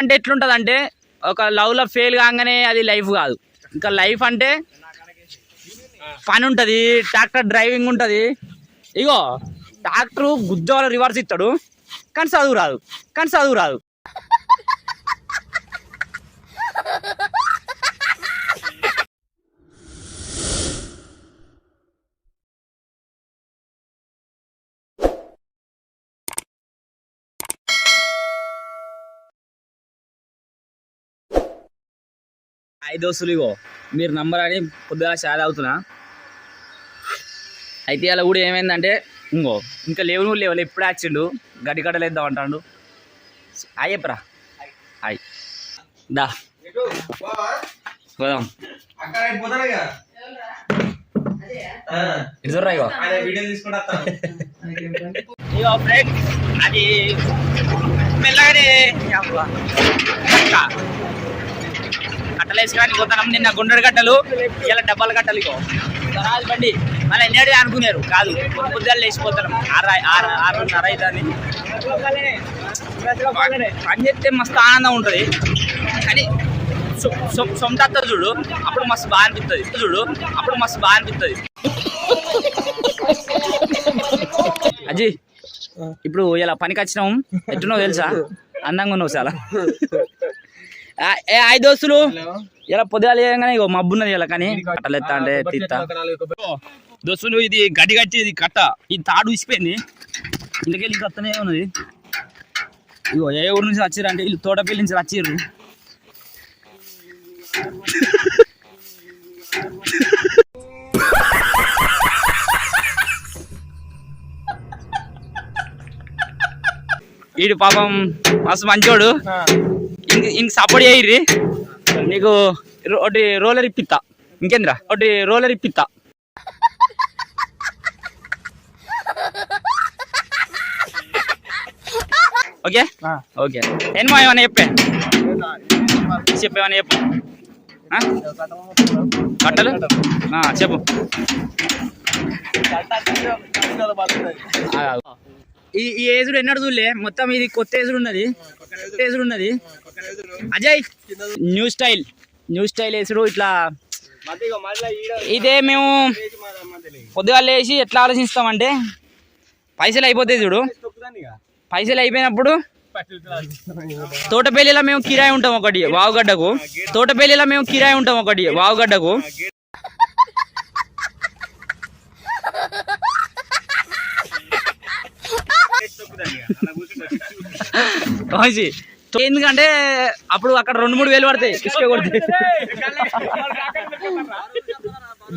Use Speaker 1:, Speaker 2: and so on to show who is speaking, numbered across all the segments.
Speaker 1: అంటే ఎట్లుంటుంది అంటే ఒక లవ్లో ఫెయిల్ కాగానే అది లైఫ్ కాదు. ఇంకా లైఫ్ అంటే పని ఉంటుంది ట్రాక్టర్ డ్రైవింగ్ ఉంటుంది. ఇగో ట్రాక్టర్ గుజ్జోల రివర్స్ ఇస్తాడు కానీ చదువు రాదు కానీ చదువు రాదు. ఐదు దోస్తులు ఇగో. మీరు నంబర్ అని పొద్దుగా షాద్ అవుతున్నా. అయితే అలా కూడా ఏమైందంటే ఇంకో ఇంకా లేవు నువ్వు లేవు ఎప్పుడు వచ్చిండు గడ్డి కట్టలేద్దాం అంటాడు. అయ్యప్పరా హాయ్. దా. పోదాం. ఇగో. ఇగో అది మెల్లగానే. కట్టలు వేసుకొని పోతాం నిన్న గుండెడు కట్టలు ఇలా డబ్బాలు కట్టలు ఇగో. రాజు బండి మళ్ళీ ఎన్నడే అనుకున్నారు కాదు. పొద్దులు లేచిపోతాం ఆరు ఆరు ఆరున్నర అవుతుంది పని చేస్తే మస్తు ఆనందం ఉంటుంది. కానీ సొంత అత్త చూడు అప్పుడు మస్తు బాగా అనిపిస్తుంది చూడు అప్పుడు మస్తు బాగా అనిపిస్తుంది అజీ ఇప్పుడు ఇలా పనికి వచ్చినాం. ఎట్టున్నావు తెలుసా? అందంగా ఉన్నావు చాలా ఏ దోస్తులు ఇలా పొద్దుగా లేయగానే ఇగో మబ్బు ఉన్నది ఇలా కానీ. కట్టలు ఎత్తా అంటే తీస్తా. దోస్తులు ఇది గడ్డి కట్టి ఇది కట్ట. ఈ తాడు ఇసిపోయింది. ఇందుకెళ్ళి ఇంకా వస్తూనే ఉన్నది. ఇగో ఏ ఊరు నుంచి వచ్చిర్రు అంటే వీళ్ళు తోటపల్లి నుంచి వచ్చిర్రు. వీడు పాపం మస్తు మంచోడు. ఇంక సపోర్ట్ చేయర్రి. నీకు ఒకటి రోలర్ ఇప్పిస్తా ఇంకేంద్రా? ఒకటి రోలర్ ఇప్పిస్తా ఓకే? ఓకే. ఏమో ఏమన్నా చెప్పే. చెప్పేమన్నా చెప్పు? కట్టలు? చెప్పు. ఈ ఈ ఏజుడు ఎన్నడు చూడలే? మొత్తం ఇది కొత్త ఏజుడు ఉన్నది. కొత్త ఏజుడు ఉన్నది. Ajay new style. New style వేసుడు ఇట్లా. ఇదే మేము పొద్దుగా లేచి ఎట్లా ఆలోచిస్తామంటే పైసలు అయిపోతాయి చూడు. పైసలు అయిపోయినప్పుడు తోటపల్లిలో మేము కిరాయి ఉంటాం ఒకటి వావుగడ్డకు. తోటపల్లిలో మేము కిరాయి ఉంటాం ఒకటి వావుగడ్డకు. కాసి ఎందుకంటే అప్పుడు అక్కడ రెండు మూడు వేలు పడతాయి. ఇసుక కొడితే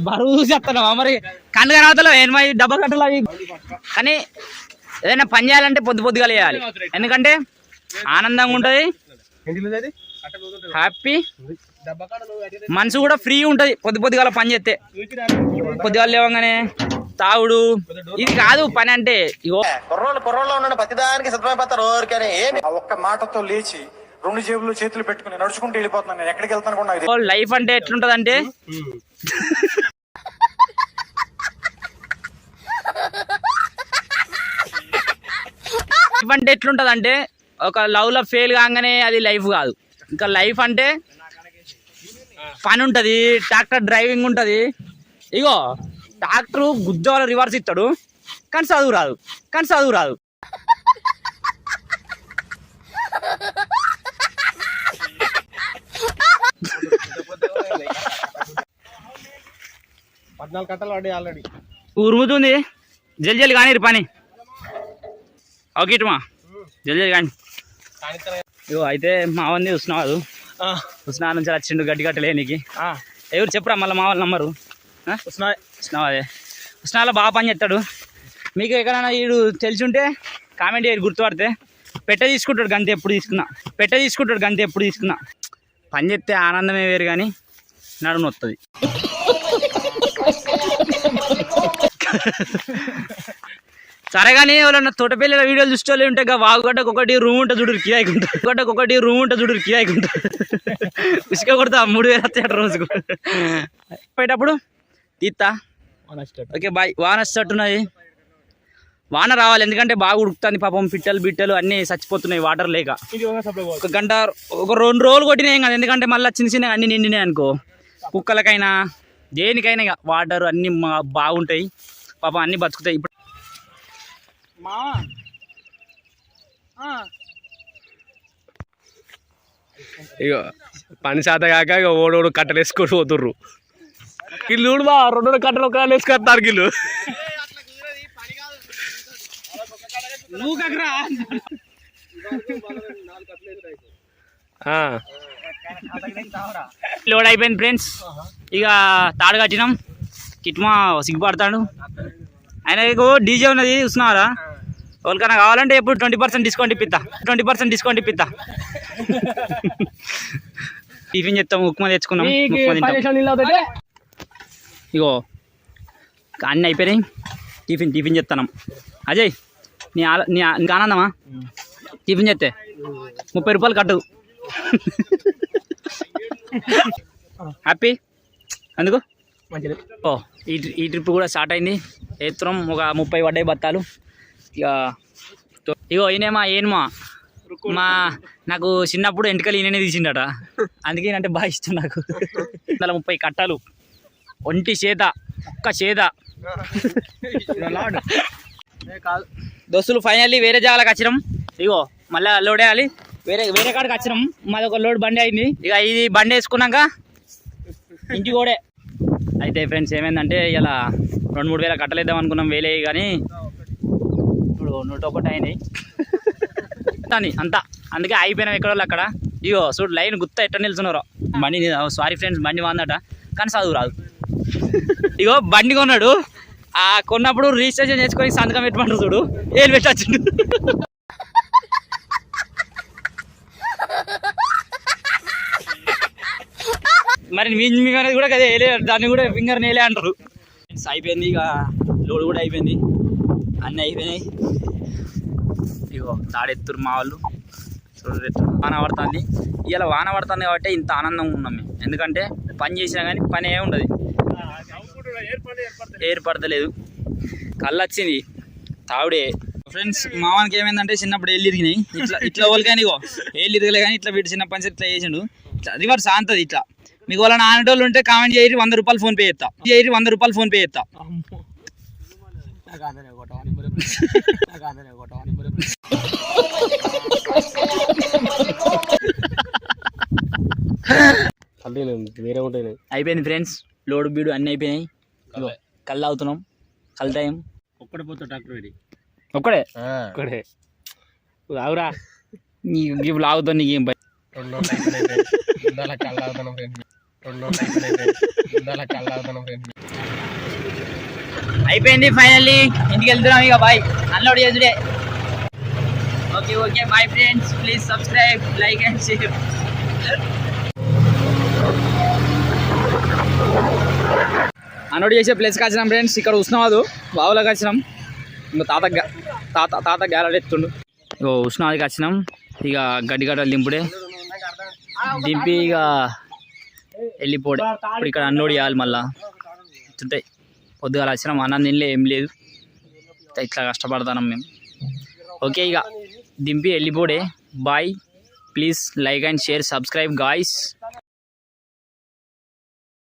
Speaker 1: బరువు చెప్తున్నావా మరి? కండు కనవతలో ఏమై డబ్బా కట్టలు అవి కానీ ఏదైనా పని చేయాలంటే పొద్దు పొద్దుగా చేయాలి. ఎందుకంటే ఆనందంగా ఉంటుంది. హ్యాపీ. మనసు కూడా ఫ్రీ ఉంటుంది. పొద్దు పొద్దుగాల పని చేస్తే. పొద్దుగాల లేవగానే. తాగుడు. ఇది కాదు పని అంటే ఇగో.
Speaker 2: కుర్రోళ్ళు కుర్రోళ్ళు ఉన్న ప్రతిదానికి సిద్ధమైపోతారు ఏమి.
Speaker 3: ఒక్క మాటతో లేచి రెండు జేబులు చేతులు పెట్టుకుని నడుచుకుంటూ వెళ్ళిపోతున్నాను నేను. ఎక్కడికి వెళ్తాను కూడా.
Speaker 1: లైఫ్ అంటే ఎట్లుంటది అంటే లైఫ్ అంటే ఎట్లుంటది అంటే ఒక లవ్లో ఫెయిల్ కాగానే అది లైఫ్ కాదు. ఇంకా లైఫ్ అంటే పని ఉంటుంది ట్రాక్టర్ డ్రైవింగ్ ఉంటుంది. ఇగో ట్రాక్టర్ గుజ్జోల రివర్స్ ఇస్తాడు. కానీ చదువు రాదు. కానీ చదువు రాదు.
Speaker 2: పద్నాలుగు కట్టలు పడ్డాయి ఆల్రెడీ
Speaker 1: ఉరుముతుంది జల్ జల్ కానీ పని. ఓకే ఇటుమా జల్ జల్ కానీ ఇగో అయితే మా వంది ఉస్నా నుంచి వచ్చిండు గడ్డి కట్టలేనికి ఎవరు చెప్పురా మళ్ళీ మా వాళ్ళ నంబరు ఉస్నా అదే. ఉస్నాలో బాగా పని చేస్తాడు. మీకు ఎక్కడైనా వీడు తెలిసి ఉంటే కామెంట్ చేయరు గుర్తుపడితే. పెట్ట తీసుకుంటాడు గంత ఎప్పుడు తీసుకున్నా. పెట్ట తీసుకుంటాడు గంత ఎప్పుడు తీసుకున్నా. పని చెప్తే ఆనందమే వేరు కానీ నడుము వస్తుంది సరే కానీ ఎవరన్నా తోటపల్లిలో వీడియోలు చూసుకోలే ఉంటే ఇక వాగుగడ్డకు ఒకటి రూమ్ ఉంటుంది చూడు కిరాయికుంటా గడ్డకు ఒకటి రూమ్ ఉంటుంది చూడు కిరాయికుంటా ఇసుక కొడతా మూడు వేలు వస్తాయి రోజుకు. పోయేటప్పుడు తీస్తా ఓకే బాయ్. వాన ఉన్నది. వాన రావాలి ఎందుకంటే బాగా ఉడుకుతుంది పాపం పిట్టలు బిట్టలు అన్నీ చచ్చిపోతున్నాయి వాటర్ లేక. ఒక గంట ఒక రెండు రోజులు కొట్టినాయి కదా ఎందుకంటే మళ్ళీ చిన్న చిన్న అన్ని నిండినాయి అనుకో. కుక్కలకైనా దేనికైనా ఇక వాటర్ అన్ని బాగుంటాయి. పాపం అన్ని బతుకుతాయి. ఇప్పుడు
Speaker 4: ఇక పని శాత కాక ఇక ఓడోడు కట్టలు వేసుకొని పోతుర్రు. కిల్లు చూడు బా రెండు కట్టలు ఒక వేసుకొస్తారు ఆ,
Speaker 1: లోడ్ అయిపోయింది ఫ్రెండ్స్. ఇక తాడు కట్టినాం. కిట్మా సిగ్గుపడతాడు ఆయనకు డీజే ఉన్నది చూస్తున్నారా ఎవరికైనా కావాలంటే ఎప్పుడు ట్వంటీ పర్సెంట్ డిస్కౌంట్ ఇప్పిస్తా ట్వంటీ పర్సెంట్ డిస్కౌంట్ ఇప్పిస్తా టిఫిన్ చెప్తాం ఉప్మా తెచ్చుకున్నాం ఇగో అన్నీ అయిపోయినాయి. టిఫిన్ టిఫిన్ చెప్తాను అజయ్ నీ ఆల నీ నీకు ఆనందమా? టిఫిన్ చెప్తే ముప్పై రూపాయలు కట్టు హ్యాపీ? అందుకు? ఓ ఈ ఈ ట్రిప్ కూడా స్టార్ట్ అయింది. ఎత్తురం ఒక ముప్పై పడ్డాయి బత్తాలు. ఇక ఇగో ఈయనేమా ఏనుమా మా నాకు చిన్నప్పుడు ఎంటికలు ఈయననే తీసిండట. అందుకే ఈయనంటే బాగా ఇష్టం నాకు. వందల ముప్పై కట్టాలు. ఒంటి చేత ఒక్క చేత దోస్తులు ఫైనల్లీ వేరే జాగాలకు వచ్చినాం. ఇగో మళ్ళీ లోడ్ వేయాలి. వేరే వేరే కాడికి వచ్చినాం. మాది ఒక లోడ్ బండి అయింది. ఇక ఇది బండి వేసుకున్నాక ఇంటికి కూడా అయితే ఫ్రెండ్స్ ఏమైందంటే ఇలా రెండు మూడు వేల కట్టలేద్దాం అనుకున్నాం వేలే కానీ ఇప్పుడు నూట ఒకటి అయినాయి అంతా. అందుకే అయిపోయినాం ఎక్కడో వాళ్ళు అక్కడ. ఇగో చూడు లైన్ గుత్త ఎట్ట నిల్చున్నారు. బండి సారీ ఫ్రెండ్స్ బండి వాందట కానీ చదువు రాదు. ఇగో బండి కొన్నాడు. ఆ కొన్నప్పుడు రిజిస్ట్రేషన్ చేసుకొని సంతకం పెట్టమంటారు చూడు. ఏం పెట్టచ్చు మరి మీ అనేది కూడా కదా వేలే దాన్ని కూడా ఫింగర్ నేలే అంటారు. అయిపోయింది ఇక. లోడ్ కూడా అయిపోయింది. అన్నీ అయిపోయినాయి. ఇగో తాడెత్తురు మా వాళ్ళు. వాన పడుతుంది. ఇలా వాన పడుతుంది కాబట్టి ఇంత ఆనందంగా ఉన్నాం మేము. ఎందుకంటే పని చేసినా కానీ పని ఏ ఉండదు. ఏర్పడతలేదు. కళ్ళు వచ్చింది తావుడే. ఫ్రెండ్స్ మావానికి ఏమైందంటే చిన్నప్పుడు ఏళ్ళు ఇరిగినాయి. ఇట్లా ఇట్లా వాళ్ళకని ఇగో ఏళ్ళు ఇరగలే కానీ ఇట్లా వీటి చిన్న పని ఇట్లా చేసిండు. ఇట్లా రివర్స్ అంతది ఇట్లా. మీకు వాళ్ళ నాన్నటోళ్ళు ఉంటే కామెంట్ చేయరి వంద రూపాయలు ఫోన్ పే చేస్తా. చేయరి వంద రూపాయలు ఫోన్ పే చేస్తా. అయిపోయింది ఫ్రెండ్స్ లోడ్ బీడు అన్నీ అయిపోయినాయి. కళ్ళు అవుతున్నాం కళ్ళు టైం
Speaker 4: ఒక్కడే పోతా డాక్టర్ రెడీ
Speaker 1: ఒక్కడే?
Speaker 4: ఒక్కడే. రావురా
Speaker 1: నీకు గిఫ్ లాగుతావు నీకు ఏం
Speaker 4: రెండు ఇందాల కళ్ళు అవుతాను ఫ్రెండ్ రెండు ఇందాల కళ్ళు అవుతాను ఫ్రెండ్
Speaker 1: అయిపోయింది ఫైనల్లీ. ఇంటికి వెళ్తున్నాం ఇక bye. Unload చేసుడే okay okay bye friends. Please subscribe like and share. Unload చేసే ప్లేస్కి వచ్చినాం ఫ్రెండ్స్ ఇక్కడ ఉష్ణవాదు బావులోకి వచ్చినాం ఇంకా తాత తాత తాత గ్యాలరీ ఎత్తుండు. ఇగో ఉష్ణవాదికి వచ్చినాం ఇక గడ్డి గడ్డలు దింపుడే. దింపి ఇక వెళ్ళిపోడే. ఇప్పుడు ఇక్కడ అన్నోడి చేయాలి మళ్ళా. ఇట్టుంటాయి పొద్దుగాల వచ్చినాం అన్నం తినలే ఏం లేదు. ఇట్లా కష్టపడతాం మేము. ఓకే ఇక దింపి వెళ్ళిపోడే. Bye please like and share subscribe guys